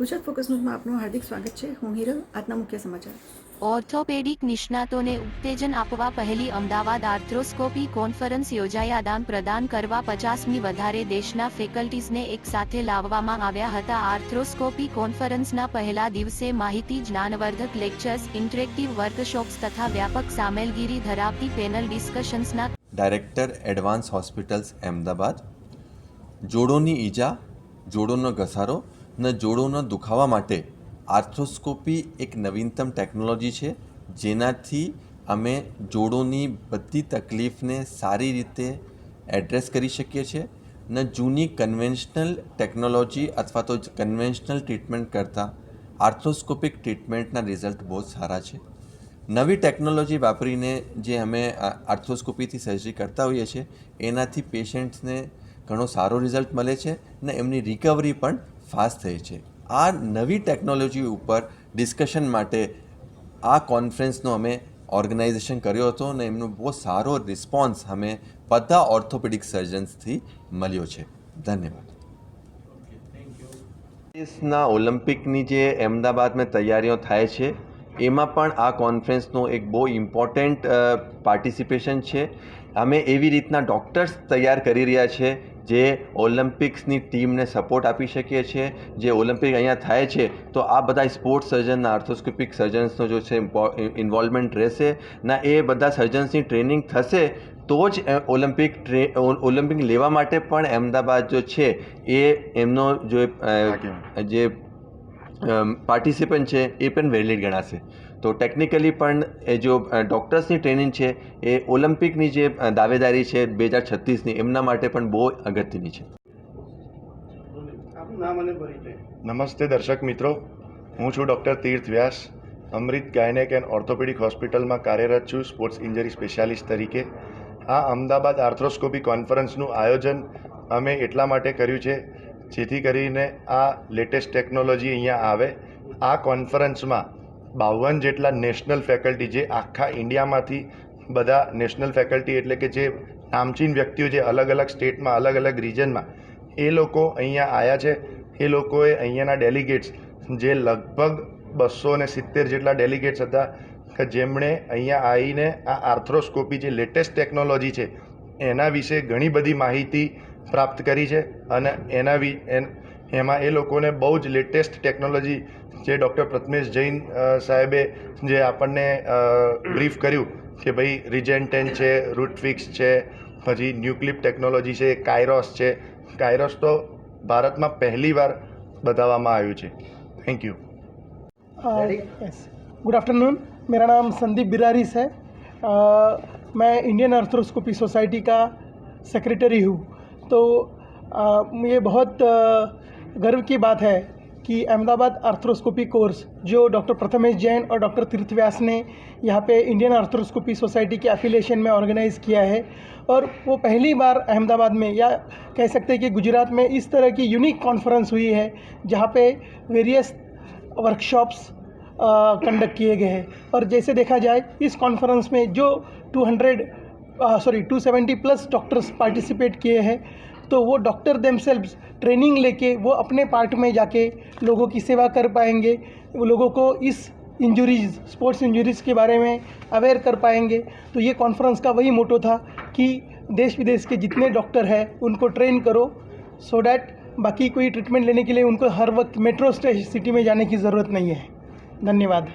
Gujarat focus ન્યૂઝમાં આપનું હાર્દિક સ્વાગત છે. હું હિરલ આજના મુખ્ય સમાચાર. ઓર્થોપેડિક નિષ્ણાતોને ઉત્તેજન આપવા પહેલી અમદાવાદ આર્થ્રોસ્કોપી કોન્ફરન્સ યોજાઈ. આદાન પ્રદાન કરવા પચાસમી વધારે દેશના ફેકલ્ટીઝને એકસાથે લાવવામાં આવ્યા હતા. આર્થ્રોસ્કોપી કોન્ફરન્સના પહેલા દિવસે માહિતી જ્ઞાનવર્ધક લેક્ચર્સ ઇન્ટરેક્ટિવ વર્કશોપ્સ તથા વ્યાપક સામેલગીરી ધરાવતી પેનલ ડિસ્કશન્સના ડાયરેક્ટર એડવાન્સ હોસ્પિટલ્સ અમદાવાદ. જોડોની ઈજા જોડોનો ઘસારો અને જોડોના દુખાવા માટે આર્થ્રોસ્કોપી એક નવીનતમ ટેકનોલોજી છે, જેનાથી અમે જોડોની બધી તકલીફને સારી રીતે એડ્રેસ કરી શકીએ છીએ. ને જૂની કન્વેન્શનલ ટેકનોલોજી અથવા તો કન્વેન્શનલ ટ્રીટમેન્ટ કરતાં આર્થ્રોસ્કોપિક ટ્રીટમેન્ટના રિઝલ્ટ બહુ સારા છે. નવી ટેકનોલોજી વાપરીને જે અમે આર્થ્રોસ્કોપીથી સર્જરી કરતા હોઈએ છીએ, એનાથી પેશન્ટ્સને ઘણો સારો રિઝલ્ટ મળે છે ને એમની રિકવરી પણ ફાસ્ટ થઈ છે. આ નવી ટેકનોલોજી ઉપર ડિસ્કશન માટે આ કોન્ફરન્સનો અમે ઓર્ગેનાઇઝેશન કર્યો હતો અને એમનો બહુ સારો રિસ્પોન્સ અમે બધા ઓર્થોપેડિક સર્જન્સથી મળ્યો છે. ધન્યવાદ. દેશના ઓલિમ્પિકની જે અમદાવાદમાં તૈયારીઓ થાય છે, એમાં પણ આ કોન્ફરન્સનો એક બહુ ઇમ્પોર્ટન્ટ પાર્ટિસિપેશન છે. અમે એવી રીતના ડૉક્ટર્સ તૈયાર કરી રહ્યા છે જે ઓલિમ્પિક્સની ટીમને સપોર્ટ આપી શકીએ છીએ જે ઓલિમ્પિક અહીંયા થાય છે તો આ બધા સ્પોર્ટ્સ સર્જનના આર્થોસ્કોપિક સર્જન્સનો જો છે ઇન્વોલ્વમેન્ટ રહેશે ના એ બધા સર્જન્સની ટ્રેનિંગ થશે તો જ ઓલિમ્પિક ઓલિમ્પિક લેવા માટે પણ અમદાવાદ જો છે એ એમનો જો જે પાર્ટિસિપન્ટ છે એ પણ વેલિડ ગણાશે. તો ટેકનિકલી પણ એ જો ડૉક્ટર્સની ટ્રેનિંગ છે એ ઓલિમ્પિકની જે દાવેદારી છે બે હજાર છત્રીસની એમના માટે પણ બહુ અગત્યની છે. આપનું નામ અને પરિચય. નમસ્તે દર્શક મિત્રો. હું છું doctor Tirth Vyas. Amrut gynaec and orthopaedic હોસ્પિટલમાં કાર્યરત છું સ્પોર્ટ્સ ઇન્જરી સ્પેશિયાલિસ્ટ તરીકે. આ અમદાવાદ આર્થ્રોસ્કોપી કોન્ફરન્સનું આયોજન અમે એટલા માટે કર્યું છે જેથી કરીને આ લેટેસ્ટ ટેકનોલોજી અહીંયા આવે. આ કોન્ફરન્સમાં બાવન જેટલા નેશનલ ફેકલ્ટી જે આખા ઇન્ડિયામાંથી બધા નેશનલ ફેકલ્ટી એટલે કે જે નામચીન વ્યક્તિઓ જે અલગ અલગ સ્ટેટમાં અલગ અલગ રિજનમાં એ લોકો અહીંયા આવ્યા છે. એ લોકોએ અહીંયાના ડેલિગેટ્સ જે લગભગ બસો ને સિત્તેર જેટલા ડેલિગેટ્સ હતા, કે જેમણે અહીંયા આવીને આ આર્થ્રોસ્કોપી જે લેટેસ્ટ ટેકનોલોજી છે, એના વિશે ઘણી બધી માહિતી પ્રાપ્ત કરી છે અને એના વિ એન- એમાં એ લોકોને બહુ જ લેટેસ્ટ ટેકનોલોજી જે ડૉક્ટર પ્રથમેશ જૈન અ, સાહેબે જે આપણને બ્રીફ કર્યું કે ભાઈ રિજેન્ટેન છે રૂટફિક્સ છે પછી ન્યુક્લિપ ટેકનોલોજી છે કાયરોસ છે કાયરોસ તો ભારતમાં પહેલીવાર બતાવવામાં આવ્યું છે thank you yes good afternoon मेरा नाम संदीप बिरारीस है अ, मैं इंडियन आर्थ्रोस्कोपी सोसाइटी का सेक्रेटरी हूँ तो ये बहुत गर्व की बात है कि अहमदाबाद आर्थ्रोस्कोपी कोर्स, जो डॉक्टर प्रथमेश जैन और डॉक्टर तीर्थ व्यास ने यहाँ पे इंडियन आर्थ्रोस्कोपी सोसाइटी के एफिलिएशन में ऑर्गेनाइज़ किया है, और वो पहली बार अहमदाबाद में, या कह सकते हैं कि गुजरात में इस तरह की यूनिक कॉन्फ्रेंस हुई है, जहाँ पे वेरियस वर्कशॉप्स कंडक्ट किए गए हैं। और जैसे देखा जाए, इस कॉन्फ्रेंस में जो 200 सॉरी 270 प्लस डॉक्टर्स पार्टिसिपेट किए हैं। तो वो डॉक्टर देमसेल्व्स ट्रेनिंग लेके वो अपने पार्ट में जाके लोगों की सेवा कर पाएँगे। वो लोगों को इस इंजरीज स्पोर्ट्स इंजरीज़ के बारे में अवेयर कर पाएँगे। तो ये कॉन्फ्रेंस का वही मोटो था कि देश विदेश के जितने डॉक्टर हैं, उनको ट्रेन करो सो डैट बाकी कोई ट्रीटमेंट लेने के लिए उनको हर वक्त मेट्रो सिटी में जाने की ज़रूरत नहीं है। धन्यवाद।